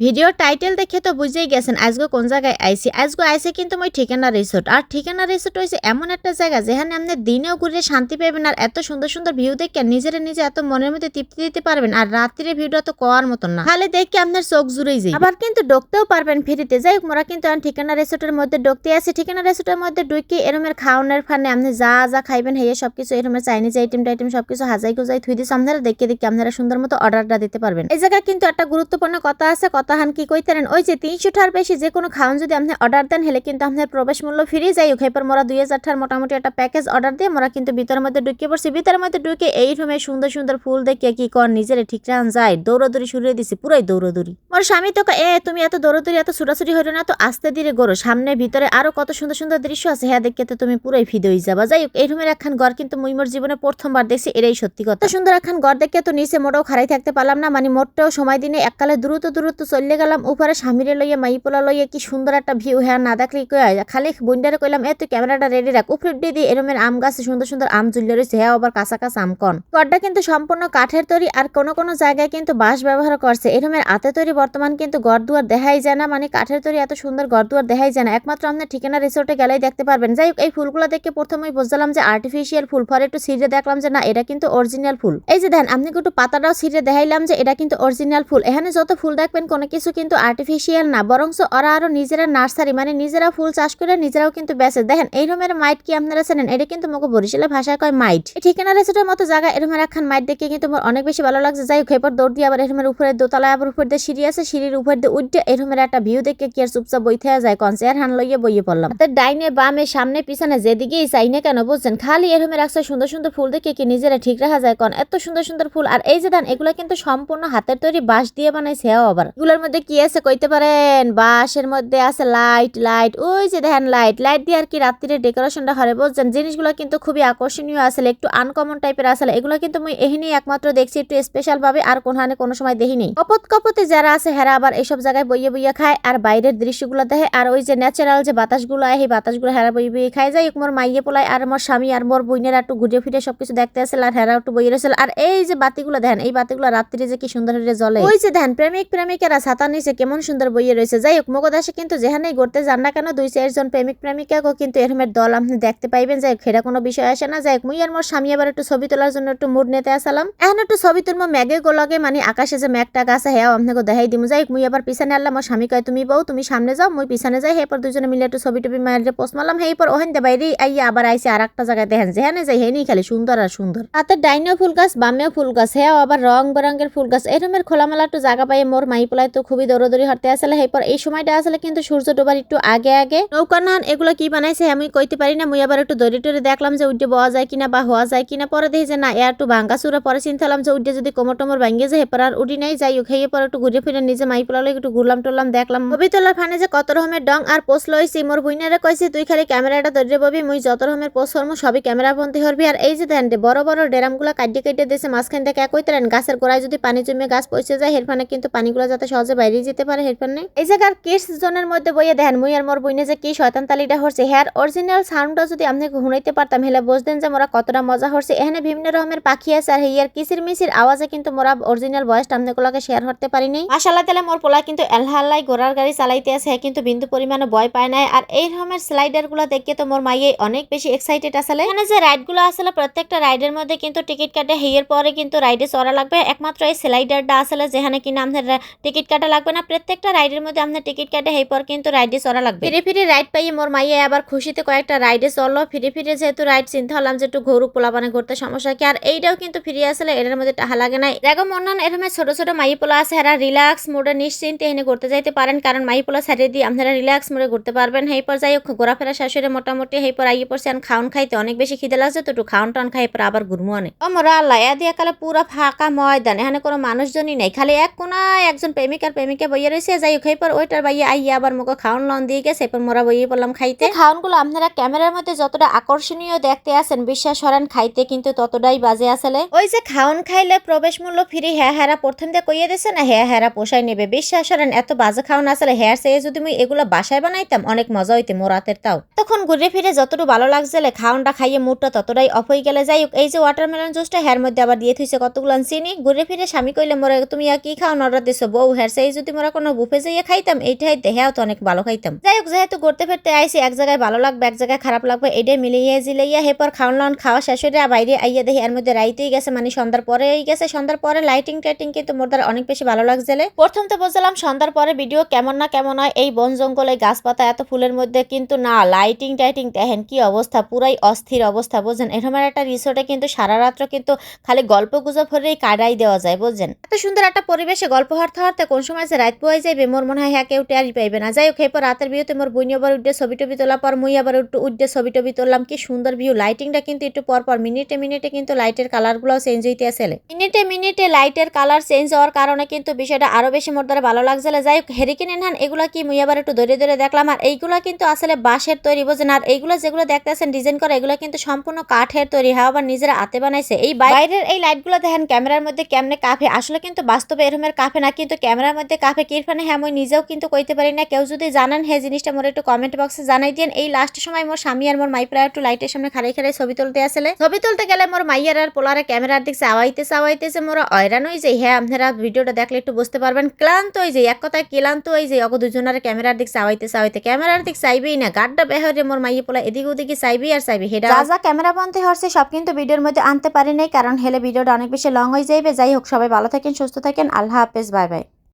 ভিডিওর টাইটেল দেখে তো বুঝেই গেছেন আজকে কোন জায়গায় আইছি। আজকে আইসি কিন্তু মই ঠিকানা রিসোর্ট আর ঠিকানা রিসোর্ট হয়েছে এমন একটা জায়গা যেখানে আপনি দিনেও ঘুরে শান্তি পাবেন আর এত সুন্দর সুন্দর ভিউ দেখে নিজেরা নিজে এত মনের মধ্যে তৃপ্তি দিতে পারবেন আর রাত্রির ভিউটা তো কোয়ার মতন না। খালি দেখে আপনার চোখ জুড়েই যায়। আবার কিন্তু ডকতেও পারবেন ফ্রিতে। যাই মোরা কিন্তু ঠিকানা রিসোর্টের মধ্যে ডকতে আছি। ঠিকানা রিসোর্টের মধ্যে ঢুকি এরমের খাওয়ানোর ফানে আপনি যা যা খাইবেন, হেয়ে সবকিছু এরমের চাইনিজ আইটেম টাইটেম সবকিছু হাজাই গুজাই থুই দিস আপনারা দেখে দেখে আপনারা সুন্দর মতো অর্ডারটা দিতে পারবেন। এই জায়গায় কিন্তু একটা গুরুত্বপূর্ণ কথা আছে। কথা হান কি কইতারেন? ওই যে তিনশো টার বেশি যে কোনো খাওয়ান যদি আপনি অর্ডার দেন, হেলে কিন্তু আপনার প্রবেশ মূল্য ফ্রি যাই এরপর মোরা দুই হাজার টার মোটামুটি একটা প্যাকেজ অর্ডার দিয়ে মোরা কিন্তু ভিতরের মধ্যে ঢুকিয়ে পড়ছি। ভিতরের মধ্যে ঢুকে এই রুমে সুন্দর সুন্দর ফুল দেখে কি কর, নিজের ঠিক রান যায়। দৌড়াদৌড়ি শুরু দিছি, পুরাই দৌড়াদৌড়ি। মোর স্বামী তো এ, তুমি এত দৌড়াদৌড়ি, এত ছুটাছুটি হইল না তো, আস্তে ধীরে গরো সামনে, ভিতরে আরও কত সুন্দর সুন্দর দৃশ্য আছে হ্যাঁ দেখতে তুমি পুরাই ফিদে হয়ে যাবা। যাই হোক, এই রুমের একখান ঘর কিন্তু মুই মোর জীবনে প্রথমবার দেখছি এটাই সত্যি কথা। সুন্দর একখান ঘর দেখে তো নিচে মোটাও খারাই থাকতে পারলাম না মানে মোটেও সময় দিনে এককালে দ্রুত দ্রুত চলে গেলাম উপরে স্বামীরে লইয়া মাইপোলা লইয়া কি সুন্দর একটা ভিউ হ্যাঁ না দেখলে কই খালি বইন্ডারে কইলাম, এ তুই ক্যামেরাটা রেডি রাখ উপরে দিয়ে দিয়ে এরমের আম গাছে সুন্দর সুন্দর আম ঝুলিয়ে রয়েছে হ্যাঁ আবার কাঁচা কাঁচা আম কন ঘরটা কিন্তু সম্পূর্ণ কাঠের তৈরি আর কোনো কোনো জায়গায় কিন্তু বাঁশ ব্যবহার করছে এরমের হাতে তৈরি বর্তমান কিন্তু ঘর দুয়ার দেখাই যায় না মানে কাঠের তৈরি এত সুন্দর ঘর দুয়ার দেখাই যায় না। একমাত্র আপনার ঠিকানা রিসোর্টে গেলেই দেখতে পারবেন। যাই হোক এই ফুলগুলো দেখে প্রথমেই বুঝলাম যে আর্টিফিশিয়াল ফুল। পরে একটু সিঁড়ে দেখলাম যে না, এটা কিন্তু অরিজিনাল ফুল। এই যে দেন আপনি একটু পাতাটাও সিঁড়ে দেখাইলাম যে এটা কিন্তু অরিজিনাল ফুল। এখানে যত ফুল দেখবেন কোনো কিছু কিন্তু আর্টিফিশিয়াল না বরংস ওরা আরও নিজেরা নার্সারি মানে নিজেরা ফুল চাষ করে নিজেরাও কিন্তু বেঁচে। দেখেন, এই রুমের মাইট কি আপনারা জানেন এটা কিন্তু মোকে বরিশালের ভাষায় কয় মাইট ঠিকানা রেসোর্টের মতো জায়গা এরমের একখান মাইট দেখে কিন্তু আমার অনেক বেশি ভালো লাগছে। যাই এরপর দৌড় দিয়ে আবার এরমের উপরে দোতলায় আবার উপর দিয়ে সিঁড়ি আছে। সিঁড়ির উপর দিয়ে উঠে এরমের একটা ভিউ দেখে কি আর চুপচাপ বইতে যায়। কন চেয়ার হান লইয়ে বইয়ে পড়লাম। হাতের ডাইনে, বামে, সামনে, পিছনে, যেদিকেই চাই না কেন, বুঝছেন? খালি এরমের একশো সুন্দর সুন্দর ফুল দেখে কি নিজেরা ঠিক রাখা যায়? কন, এত সুন্দর সুন্দর ফুল। আর এই যে ধান এগুলো কিন্তু সম্পূর্ণ হাতের তৈরি বাঁশ দিয়ে বানাইছে আবার। এগুলোর মধ্যে কি আছে কইতে পারেন? বাঁশের মধ্যে আছে লাইট লাইট, ওই যে দেখেন লাইট। লাইট দিয়ে আর কি রাত্রিরে ডেকোরেশনটা হরে বুঝছেন? জিনিসগুলো কিন্তু খুবই আকর্ষণীয় আসলে, একটু আনকমন টাইপের আসলে। এগুলো কিন্তু মুই এহিনি একমাত্র দেখছি, একটু স্পেশাল ভাবে, আর কোনখানে কোনো সময় দেখিনি। কপত কপতে যারা আছে, হেরা আবার এইসব জায়গায় বইয়ে বইয়ে খায়, আর বাইরের দৃশ্যগুলো দেখে, আর ওই যে ন্যাচারাল যে বাতাসগুলো সেই বাতাসগুলো হেরা বইয়ে বইয়ে খায়। যাই মোর মাইয়ে পোলায়, আর মোর স্বামী, আর মোর বইনেরা একটু ঘুরে ফিরে সবকিছু দেখতে আসলে আর হেরা একটু বইয়ে রয়েছিল আর এই যে বাতিগুলো দেখেন, এই বাতিগুলো রাত্রিরে যে কি সুন্দর জ্বলে। ওই যে দেখেন, প্রেমিক প্রেমিকেরা ছাতা নিচে কেমন সুন্দর বইয়ে রয়েছে। যাই হোক মগদাসে কিন্তু যেখানেই ঘুরতে যান না কেন, দুই চারজন প্রেমিক প্রেমিকাকেও কিন্তু এরমের দল আপনি দেখতে পাইবেন। যাই হোক কোনো বিষয় আসে না। যাই হোক মুই আর মোর স্বামী আবার একটু ছবি তোলার জন্য একটু মুড নিতে আসালাম। এখন একটু ছবি তুলবো, ম্যাগে গোলগে মানে আকাশে যে ম্যাগ টাক আছে হ্যাঁ আপনাকে দেখাই দিমু। যাই হোক মুই আবার পিছনে আনলাম, মোর স্বামী কয়, তুমি বউ, তুমি সামনে যাও, মুই পিছনে যাই। এরপর দুজনে মিলে একটু ছবি টবি মারিয়ে পোস্ট মারলাম। এরপর ওখান দে বাইরে আইয়া আবার আইসে আর একটা জায়গায়। দেখেন, যেখানে যাই হেনি খালি সুন্দর আর সুন্দর। হাতে ডাইনেও ফুল গাছ, বামেও ফুল গাছ হ্যাঁ আবার রং বেরঙের ফুল গাছ। এরমের খোলামেলা একটু জায়গা পাই মোর মাই পোলায় তো খুবই দৌড়দৌড়ি হতে আসলে এরপর এই সময়টা আসলে কিন্তু সূর্য ডোবার একটু আগে আগে। নৌকা নান এগুলো কি বানাইছে আমি কইতে পারি না, মুই আবার একটু দড়ি টড়ি দেখলাম যে উঠে বওয়া যায় কিনা বা হওয়া যায় কিনা, পরে দেখি যে না, এ একটু ভাঙ্গা চুরা পরে চিন্তা হলাম যে উঠে যদি কোমর টোমর ভাঙ্গে যায় এরপর আর উঠি নাই, যাই খেয়ে পরে একটু ঘুরে ফিরে নিজে মাই পোলালে একটু ঘুরলাম টুরলাম, দেখলাম। ছবি তোলার ফানে যে কত রকমের ডং আর পোস্ট লইছি, মোর বুইনারে কইছি, তুই খালি ক্যামেরাটা ধরে ববি, মুই যত রকমের পোস্ট করব সবই ক্যামেরা বন্দি হরবি। আর এই যে দেন বড় বড় ডেরামগুলো কাটিয়ে কেটে দিয়েছে মাঝখান থেকে এক কইতেন গাছের গোড়ায় যদি পানি জমে গাছ পৌঁছে যায় হেরফানে কিন্তু পানিগুলো যাতে সহজে বাইরে যেতে পারে হেরফানে এই জায়গার কিডস জোনের মধ্যে বইয়ে দেখেন, মুই আর মোর বইনে যে কি শয়তান তালিটা হচ্ছে হ্যার অরিজিনাল সাউন্ডটা যদি আপনি শুনাইতে পারতাম, হেলে বুঝতেন যে মোরা কতটা মজা হচ্ছে এখানে বিভিন্ন রকমের পাখি আছে আর হেয়ার কিসির মিসির আওয়াজে কিন্তু মোরা অরিজিনাল ভয়েসটা আপনাকে শেয়ার করতে পারিনি। মাসাল্লাহ তাহলে মোর পোলা কিন্তু এলহাল্লাই ঘোড়ার গাড়ি চালাইতে আছে হ্যাঁ কিন্তু বিন্দু পরিমাণে ভয় পায় নাই। আর এই রকমের স্লাইডারগুলো দেখে তো মোর মাইয়ে অনেক বেশি এক্সাইটেড আসলে। এখানে যে রাইডগুলো আসলে প্রত্যেকটা রাইডের মধ্যে কিন্তু টিকিট কাটে হেয়ের পরে কিন্তু রাইডে চড়া লাগবে। একমাত্র এই স্লাইডারটা আসলে যেখানে কিনা আপনার টিকিট কাটা লাগবে না। প্রত্যেকটা রাইডের মধ্যে আপনার টিকিট কাটে পর কিন্তু রাইডে চড়া লাগবে। ফিরে ফিরে রাইড পাইয়ে মোর মাইয়ে আবার খুশিতে কয়েকটা রাইডে চলল ফিরে ফিরে যেহেতু রাইড চিন্তা হলাম যে একটু ঘরু পোলাপানে ঘুরতে সমস্যা কি, আর এইটাও কিন্তু ফিরে আসলে এটার মধ্যে টাহা লাগে নাই দেখো মন্নান এরকম ছোট ছোট মাই পোলা আছে, এরা রিল্যাক্স মোডে নিশ্চিন্তে এনে ঘুরতে যাইতে পারেন। কারণ মাই পোলা সাইডে দিয়ে আপনারা রিল্যাক্স মোডে ঘুরতে পারবেন। হেই পর যাই হোক, ঘোরাফেরা শাশুড়ি মোটামুটি হেই পর আইয়ে পড়ছে। খাওন খাইতে অনেক বেশি খিদে লাগছে, তো একটু খাওন টাউন খাই পর আবার ঘুরমু অনেক। ও মোরা আল্লাহ দিয়ে কালে পুরো ফাঁকা ময়দান, এখানে কোনো মানুষজনই নেই। খালি এক কোনায় একজন প্রেমিক আর প্রেমিকা বইয়ে রয়েছে যাই হোক হেই পর ওইটার বাইয়ে আইয়ে আবার মুখে খাওন লন দিয়ে গেছে এরপর মোরা বইয়ে পড়লাম খাইতে। খাওনগুলো আপনারা ক্যামেরার মধ্যে যতটা আকর্ষণীয় দেখতে আছেন বিশ্বাস করেন খাইতে কিন্তু ততটাই বাজে আসলে। ওই যে খাওন খাইলে প্রবেশ মূল্য ফ্রি হ্যাঁ হ্যাঁ প্রথম দিয়ে কইয়ে দিছে না হ্যাঁ হ্যাঁ পোষাই নেবে। বিশ্বাস করেন এত বাজে খাওন আসলে হ্যাঁ সে যদি মুই এগুলো বাসায় বানাইতাম অনেক মজা হইতে মোরাতের তাও। তখন ঘুরে ফিরে যতটুকু ভালো লাগছিলে খাওনটা খাইয়ে মুডটা ততটাই অফ হয়ে গেলে যাই হোক এই যে ওয়াটারমেলন জুসটা হ্যার মধ্যে আবার দিয়ে থুইছে কতগুলো চিনি। ঘুরে ফিরে স্বামী কইলে মোরা তুমি আর কি খাওন? অর্ডার দিছো বউ হ্যাঁ আর সেই যদি মোরা কোনো বুফে যাইয়ে খাইতাম এইটাই দেহেও তো অনেক ভালো খাইতাম। যাই হোক যেহেতু ঘুরতে ফিরতে আইসি এক জায়গায় ভালো লাগবে, এক জায়গায় খারাপ লাগবে এটাই মিলিয়ে জিলাইয়া হেপর খাওয়ান লাউন খাওয়া শেষ হয়ে বাইরে আইয়া দেখি এর মধ্যে রাইতেই গেছে মানে সন্ধ্যার পরেই গেছে। সন্ধ্যার পরে লাইটিং টাইটিং কিন্তু মোর দ্বারা অনেক বেশি ভালো লাগছিল। প্রথম তো বুঝলাম সন্ধ্যার পরে ভিডিও কেমন না কেমন হয়, এই বন জঙ্গল গাছপাতা এত ফুলের মধ্যে কিন্তু না লাইটিং টাইটিং দেখেন কি অবস্থা, পুরাই অস্থির অবস্থা, বুঝছেন? এরকম একটা রিসোর্টে কিন্তু সারা রাত্র কিন্তু খালি গল্প গুজব হলেই কাটাই দেওয়া যায়, বুঝছেন? এত সুন্দর একটা পরিবেশে গল্প হারতে হারতে কোন সময় যে রাত পোয়াই যাইবে, মোর মনে হয় হ্যাঁ কেউ টেরই পাইবে না। যাই হোক, এরপর রাতের ভিউতে মোর বইনি আবার উঠে ছবি টবি তোলা পর মুই আবার একটু উঠে ছবি টবি তুললাম। কি সুন্দর ভিউ লাইটিংটা কিন্তু একটু পর পর, মিনিটে মিনিটে কিন্তু লাইটের কালারগুলো চেঞ্জ হইতে আসলে মিনিটে মিনিটে লাইটের কালার চেঞ্জ হওয়ার কারণে কিন্তু বিষয়টা আরও বেশি মোর দ্বারা ভালো লাগছিল যাই হোক হেরিকেন এনহান এগুলা কি মুই আবার একটু ধরে ধরে দেখলাম। আর এইগুলা কিন্তু আসলে বাঁশের তৈরি বোঝেন আর এইগুলো যেগুলো দেখতেছেন ডিজাইন করা, এগুলো কিন্তু সম্পূর্ণ কাঠের তৈরি। হ্যাঁ আবার নিজেরা হাতে বানাইছে। এই বাইরের এই লাইটগুলো দেখেন ক্যামেরার মধ্যে কেমনে কাফে আসলে কিন্তু বাস্তবে এরকমের কাফে না, কিন্তু ক্যামেরার মধ্যে কাফে কিরফানে হ্যাঁ মই নিজেও কিন্তু কইতে পারি না। কেউ যদি জানান হ্যাঁ জিনিসটা মোর একটু কমেন্ট বক্সে জানাই দিন এই লাস্ট সময় মোর স্বামী আর মোর মাই প্রায় একটু লাইটের সামনে খাড়াই খাড়াই ছবি তুলতে আসলে। ছবি তুলতে গেলে মোর মাইয়ার আর পোলারে ক্যামেরার দিক চাওয়াইতেছে চাওয়াইতেছে, মোরা অয়রান হয়ে যায় হ্যাঁ আপনারা ভিডিওটা দেখলে একটু বুঝতে পারবেন। ক্লান্ত হয়ে যায় এক কথায় ক্লান্ত হয়ে যায় অগ দুজনের ক্যামেরার দিক চাওয়াইতে চাওয়াইতে। ক্যামেরার দিক চাইবেই না, গাড্ডা বেহরে মোর মাইয়ে পোলা এদিক ওদিকে চাইবেই আর চাইবে, হেডা। যা ক্যামেরা বন্ধে হচ্ছে সব কিন্তু ভিডিওর মধ্যে আনতে পারি নাই, কারণ হেলে ভিডিওটা অনেক বেশি লং হয়ে যাইবে। যাই হোক, সবাই ভালো থাকেন, সুস্থ থাকেন, আল্লাহ হাফেজ, বাই বাই।